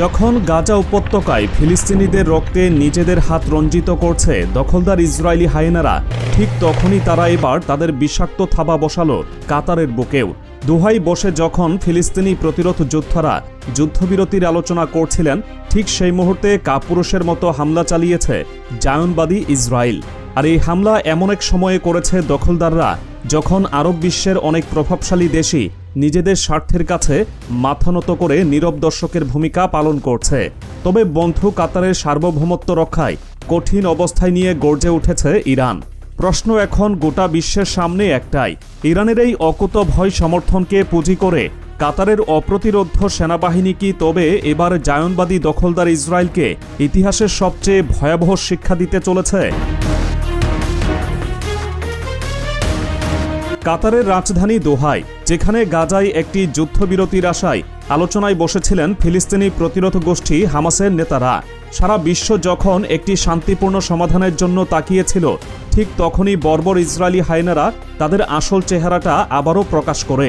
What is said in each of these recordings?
যখন গাজা উপত্যকায় ফিলিস্তিনিদের রক্তে নিজেদের হাত রঞ্জিত করছে দখলদার ইসরায়েলি হায়েনারা, ঠিক তখনই তারা এবার তাদের বিষাক্ত থাবা বসালো কাতারের বুকেও। দুহাই বসে যখন ফিলিস্তিনি প্রতিরোধ যোদ্ধারা যুদ্ধবিরতির আলোচনা করছিলেন, ঠিক সেই মুহূর্তে কাপুরুষের মতো হামলা চালিয়েছে জায়নবাদী ইসরায়েল। আর এই হামলা এমন এক সময়ে করেছে দখলদাররা যখন আরব বিশ্বের অনেক প্রভাবশালী দেশই নিজেদের স্বার্থের কাছে মাথা নত করে নীরব দর্শকের ভূমিকা পালন করছে। তবে বন্ধু কাতারের সার্বভৌমত্ব রক্ষায় কঠিন অবস্থায় নিয়ে গর্জে উঠেছে ইরান। প্রশ্ন এখন গোটা বিশ্বের সামনে একটাই, ইরানের এই অকুত ভয় সমর্থনকে পুঁজি করে কাতারের অপ্রতিরোধ সেনাবাহিনী কি তবে এবার জায়নবাদী দখলদার ইসরায়েলকে ইতিহাসের সবচেয়ে ভয়াবহ শিক্ষা দিতে চলেছে? কাতারের রাজধানী দোহায়, যেখানে গাজায় একটি যুদ্ধবিরতির আশায় আলোচনায় বসেছিলেন ফিলিস্তিনি প্রতিরোধ গোষ্ঠী হামাসের নেতারা। সারা বিশ্ব যখন একটি শান্তিপূর্ণ সমাধানের জন্য তাকিয়েছিল, ঠিক তখনই বর্বর ইসরায়েলি হায়নারা তাদের আসল চেহারাটা আবারও প্রকাশ করে।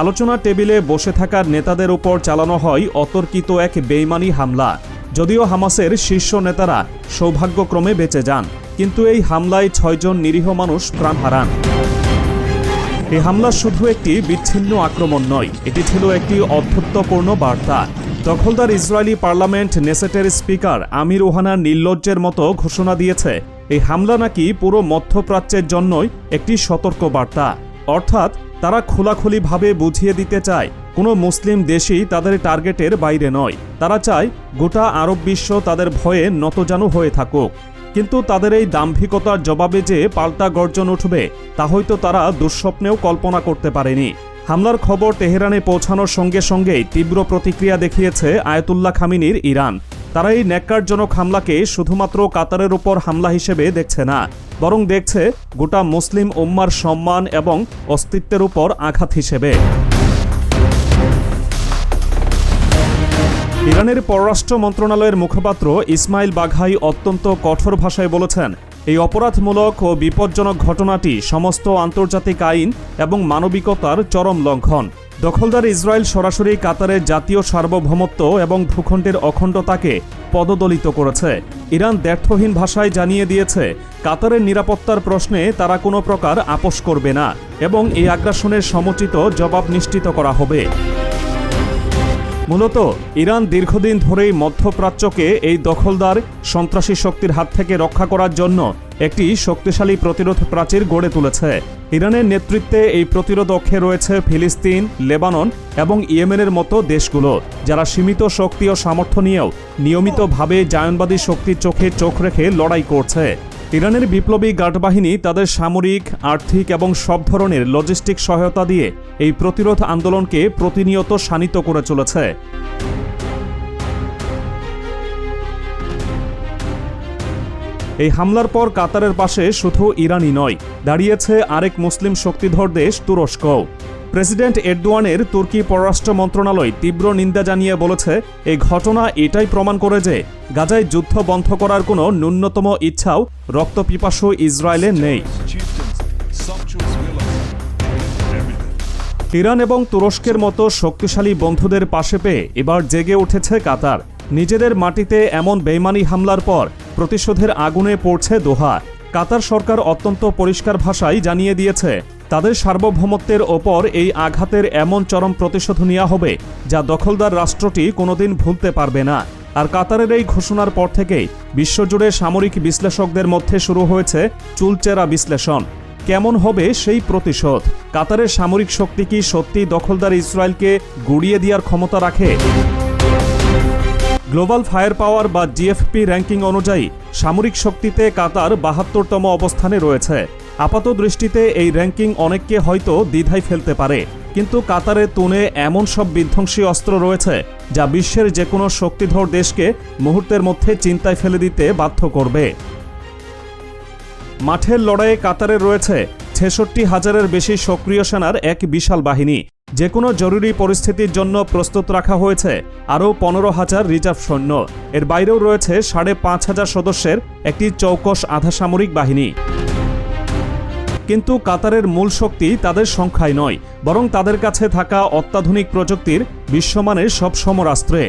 আলোচনা টেবিলে বসে থাকার নেতাদের উপর চালানো হয় অতর্কিত এক বেইমানি হামলা। যদিও হামাসের শীর্ষ নেতারা সৌভাগ্যক্রমে বেঁচে যান, কিন্তু এই হামলায় ছয়জন নিরীহ মানুষ প্রাণ হারান। এই হামলা শুধু একটি বিচ্ছিন্ন আক্রমণ নয়, এটি ছিল একটি অধ্যত্বপূর্ণ বার্তা। দখলদার ইসরায়েলি পার্লামেন্ট নেসেটের স্পিকার আমির ওহানা নির্লজ্জের মতো ঘোষণা দিয়েছে, এই হামলা নাকি পুরো মধ্যপ্রাচ্যের জন্যই একটি সতর্ক বার্তা। অর্থাৎ তারা খোলাখুলিভাবে বুঝিয়ে দিতে চায়, কোনো মুসলিম দেশই তাদের টার্গেটের বাইরে নয়। তারা চায় গোটা আরব বিশ্ব তাদের ভয়ে নতজানু হয়ে থাকুক। কিন্তু তাদের এই দাম্ভিকতার জবাবে যে পাল্টা গর্জন উঠবে, তা হয়তো তারা দুঃস্বপ্নেও কল্পনা করতে পারেনি। হামলার খবর তেহরানে পৌঁছানোর সঙ্গে সঙ্গেই তীব্র প্রতিক্রিয়া দেখিয়েছে আয়াতুল্লাহ খামিনির ইরান। তারা এই ন্যাক্কারজনক হামলাকে শুধুমাত্র কাতারের উপর হামলা হিসেবে দেখছে না, বরং দেখছে গোটা মুসলিম উম্মার সম্মান এবং অস্তিত্বের উপর আঘাত হিসেবে। ইরানের পররাষ্ট্র মন্ত্রণালয়ের মুখপাত্র ইসমাইল বাঘাই অত্যন্ত কঠোর ভাষায় বলেছেন, এই অপরাধমূলক ও বিপজ্জনক ঘটনাটি সমস্ত আন্তর্জাতিক আইন এবং মানবিকতার চরম লঙ্ঘন। দখলদার ইসরায়েল সরাসরি কাতারের জাতীয় সার্বভৌমত্ব এবং ভূখণ্ডের অখণ্ডতাকে পদদলিত করেছে। ইরান দ্ব্যর্থহীন ভাষায় জানিয়ে দিয়েছে, কাতারের নিরাপত্তার প্রশ্নে তারা কোনো প্রকার আপোষ করবে না এবং এই আগ্রাসনের সমুচিত জবাব নিশ্চিত করা হবে। মূলত ইরান দীর্ঘদিন ধরেই মধ্যপ্রাচ্যকে এই দখলদার সন্ত্রাসী শক্তির হাত থেকে রক্ষা করার জন্য একটি শক্তিশালী প্রতিরোধ প্রাচীর গড়ে তুলেছে। ইরানের নেতৃত্বে এই প্রতিরোধ অক্ষে রয়েছে ফিলিস্তিন, লেবানন এবং ইয়েমেনের মতো দেশগুলো, যারা সীমিত শক্তি ও সামর্থ্য নিয়েও নিয়মিতভাবে জায়নবাদী শক্তির চোখে চোখ রেখে লড়াই করছে। ইরানের বিপ্লবী গার্ড বাহিনী তাদের সামরিক, আর্থিক এবং সব ধরনের লজিস্টিক সহায়তা দিয়ে এই প্রতিরোধ আন্দোলনকে প্রতিনিয়ত শানিত করে চলেছে। এই হামলার পর কাতারের পাশে শুধু ইরানই নয়, দাঁড়িয়েছে আরেক মুসলিম শক্তিধর দেশ তুরস্ক প্রেসিডেন্ট এরদোয়ানের তুর্কি পররাষ্ট্র মন্ত্রণালয় তীব্র নিন্দা জানিয়ে বলেছে এই ঘটনা এটাই প্রমাণ করে যে গাজায় যুদ্ধ বন্ধ করার কোনো ন্যূনতম ইচ্ছাও রক্তপিপাসু ইসরায়েলে নেই। ইরান এবং তুরস্কের মতো শক্তিশালী বন্ধুদের পাশে পেয়ে এবার জেগে উঠেছে কাতার। নিজেদের মাটিতে এমন বেইমানি হামলার পর প্রতিশোধের আগুনে পড়ছে দোহা। কাতার সরকার অত্যন্ত পরিষ্কার ভাষায় জানিয়ে দিয়েছে তাদের সার্বভৌমত্বের ওপর এই আঘাতের এমন চরম প্রতিশোধ নেওয়া হবে যা দখলদার রাষ্ট্রটি কোনোদিন ভুলতে পারবে না। আর কাতারের এই ঘোষণার পর থেকেই বিশ্বজুড়ে সামরিক বিশ্লেষকদের মধ্যে শুরু হয়েছে চুলচেরা বিশ্লেষণ। কেমন হবে সেই প্রতিশোধ? কাতারের সামরিক শক্তি কি সত্যি দখলদার ইসরায়েলকে গুড়িয়ে দেওয়ার ক্ষমতা রাখে? গ্লোবাল ফায়ার পাওয়ার বা জিএফপি র্যাঙ্কিং অনুযায়ী সামরিক শক্তিতে কাতার বাহাত্তরতম অবস্থানে রয়েছে। আপাত দৃষ্টিতে এই র্যাঙ্কিং অনেককে হয়তো দ্বিধায় ফেলতে পারে। কিন্তু কাতারে তুনে এমন সব বিধ্বংসী অস্ত্র রয়েছে, যা বিশ্বের যে কোনো শক্তিধর দেশকে মুহূর্তের মধ্যে চিন্তায় ফেলে দিতে বাধ্য করবে। মাঠের লড়াইয়ে কাতারে রয়েছে ছেষট্টি হাজারের বেশি সক্রিয় সেনার এক বিশাল বাহিনী। যে কোনো জরুরি পরিস্থিতির জন্য প্রস্তুত রাখা হয়েছে আরও পনেরো হাজার রিজার্ভ সৈন্য। এর বাইরেও রয়েছে সাড়ে পাঁচ হাজার সদস্যের একটি চৌকস আধাসামরিক বাহিনী। কিন্তু কাতারের মূল শক্তি তাদের সংখ্যায় নয়, বরং তাদের কাছে থাকা অত্যাধুনিক প্রযুক্তির বিশ্বমানের সব সমরাস্ত্রে।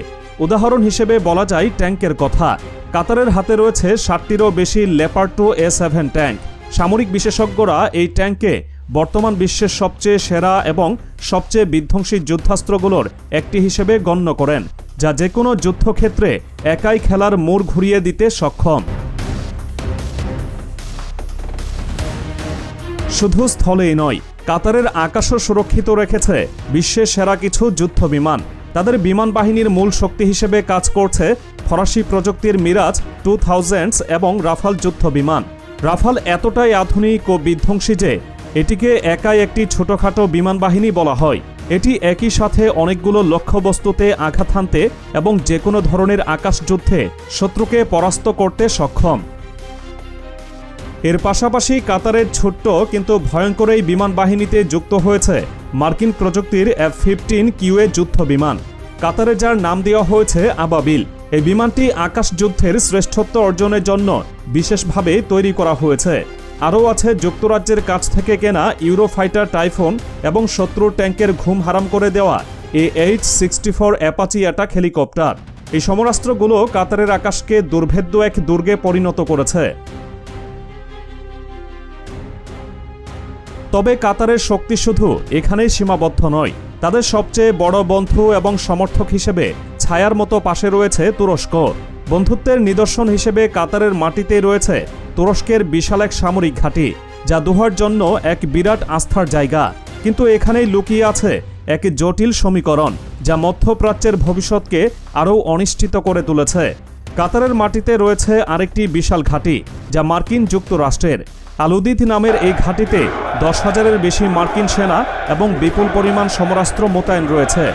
উদাহরণ হিসেবে বলা যায় ট্যাঙ্কের কথা। কাতারের হাতে রয়েছে ষাটটিরও বেশি লেপার্টো এ সেভেন ট্যাঙ্ক। সামরিক বিশেষজ্ঞরা এই ট্যাঙ্কে বর্তমান বিশ্বের সবচেয়ে সেরা এবং সবচেয়ে বিধ্বংসী যুদ্ধাস্ত্রগুলোর একটি হিসেবে গণ্য করেন, যা যে কোনো যুদ্ধক্ষেত্রে একাই খেলার মোড় ঘুরিয়ে দিতে সক্ষম। শুধু স্থলেই নয়, কাতারের আকাশও সুরক্ষিত রেখেছে বিশ্বের সেরা কিছু যুদ্ধ বিমান। তাদের বিমান বাহিনীর মূল শক্তি হিসেবে কাজ করছে ফরাসি প্রযুক্তির মিরাজ, টু থাউজেন্ডস এবং রাফাল যুদ্ধ বিমান। রাফাল এতটাই আধুনিক ও বিধ্বংসী যে এটিকে একাই একটি ছোটখাটো বিমান বাহিনী বলা হয়। এটি একই সাথে অনেকগুলো লক্ষ্যবস্তুতে আঘাত হানতে এবং যে কোনো ধরনের আকাশযুদ্ধে শত্রুকে পরাস্ত করতে সক্ষম। এর পাশাপাশি কাতারের ছোট্ট কিন্তু ভয়ঙ্কর এই বিমান বাহিনীতে যুক্ত হয়েছে মার্কিন প্রযুক্তির এফ ফিফটিন কিউএ যুদ্ধ বিমান। কাতারে যার নাম দেওয়া হয়েছে আবাবিল। এই বিমানটি আকাশ যুদ্ধের শ্রেষ্ঠত্ব অর্জনের জন্য বিশেষভাবে তৈরি করা হয়েছে। আরও আছে যুক্তরাজ্যের কাছ থেকে কেনা ইউরোফাইটার টাইফোন এবং শত্রুর ট্যাঙ্কের ঘুম হারাম করে দেওয়া A H sixty four Apache attack helicopter. এই সমরাস্ত্রগুলো কাতারের আকাশকে দুর্ভেদ্য এক দুর্গে পরিণত করেছে। তবে কাতারের শক্তি শুধু এখানেই সীমাবদ্ধ নয়, তাদের সবচেয়ে বড় বন্ধু এবং সমর্থক হিসেবে ছায়ার মতো পাশে রয়েছে তুরস্ক। বন্ধুত্বের নিদর্শন হিসেবে কাতারের মাটিতে রয়েছে তুরস্কের বিশাল এক সামরিক ঘাঁটি, যা দুহার জন্য এক বিরাট আস্থার জায়গা। কিন্তু এখানেই লুকিয়ে আছে এক জটিল সমীকরণ, যা মধ্যপ্রাচ্যের ভবিষ্যৎকে আরও অনিশ্চিত করে তুলেছে। কাতারের মাটিতে রয়েছে আরেকটি বিশাল ঘাঁটি, যা মার্কিন যুক্তরাষ্ট্রের। আলুদিত নামের এই ঘাঁটিতে দশ হাজারের বেশি মার্কিন সেনা এবং বিপুল পরিমাণ সমরাস্ত্র মোতায়েন রয়েছে।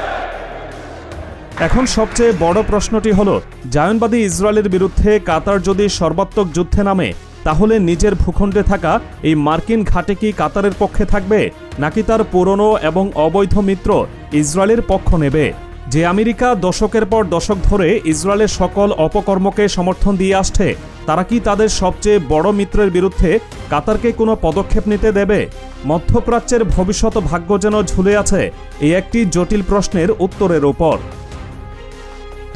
এখন সবচেয়ে বড় প্রশ্নটি হল, জায়নবাদী ইসরায়েলের বিরুদ্ধে কাতার যদি সর্বাত্মক যুদ্ধে নামে, তাহলে নিজের ভূখণ্ডে থাকা এই মার্কিন ঘাটে কি কাতারের পক্ষে থাকবে, নাকি তার পুরনো এবং অবৈধ মিত্র ইসরায়েলের পক্ষ নেবে? যে আমেরিকা দশকের পর দশক ধরে ইসরায়েলের সকল অপকর্মকে সমর্থন দিয়ে আসছে, তারা কি তাদের সবচেয়ে বড় মিত্রের বিরুদ্ধে কাতারকে কোনো পদক্ষেপ নিতে দেবে? মধ্যপ্রাচ্যের ভবিষ্যৎ ভাগ্য যেন ঝুলে আছে, এই একটি জটিল প্রশ্নের উত্তরের ওপর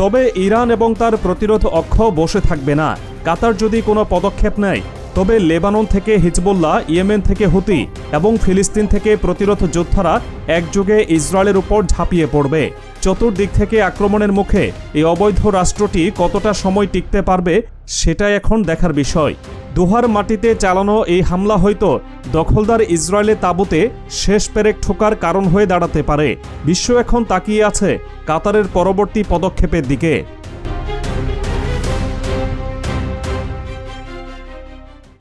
তবে ইরান এবং তার প্রতিরোধ অক্ষ বসে থাকবে না। কাতার যদি কোনো পদক্ষেপ নেয়, তবে লেবানন থেকে হিজবুল্লাহ, ইয়েমেন থেকে হুতি এবং ফিলিস্তিন থেকে প্রতিরোধ যোদ্ধারা একযোগে ইসরায়েলের উপর ঝাঁপিয়ে পড়বে। চতুর্দিক থেকে আক্রমণের মুখে এই অবৈধ রাষ্ট্রটি কতটা সময় টিকতে পারবে, সেটাই এখন দেখার বিষয়। দুহার মাটিতে চালানো এই হামলা হয়তো দখলদার ইসরায়েলের তাবুতে শেষ পেরেক ঠোকার কারণ হয়ে দাঁড়াতে পারে। বিশ্ব এখন তাকিয়ে আছে কাতারের পরবর্তী পদক্ষেপের দিকে।